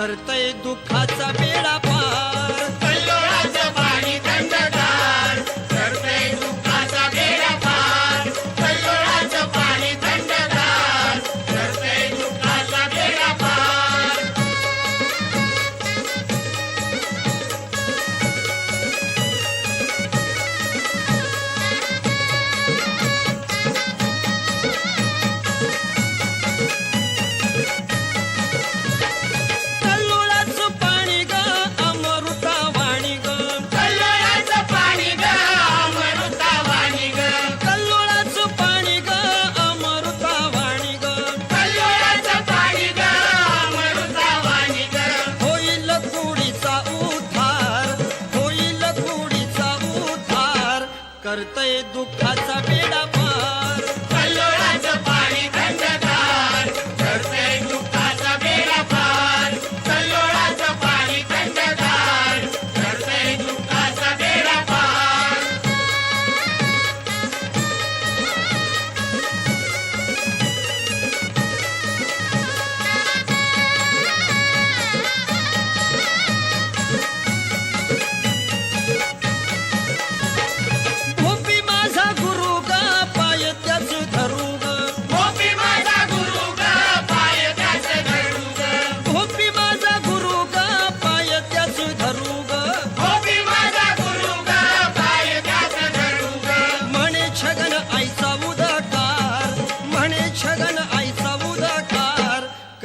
करतय दुःखाचा बेडा पार. दुःखाचा बेडा पार.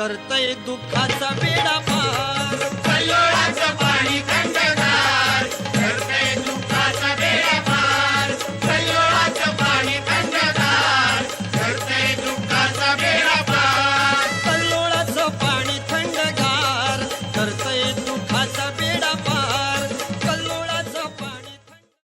करतय दुःखाचा वेळा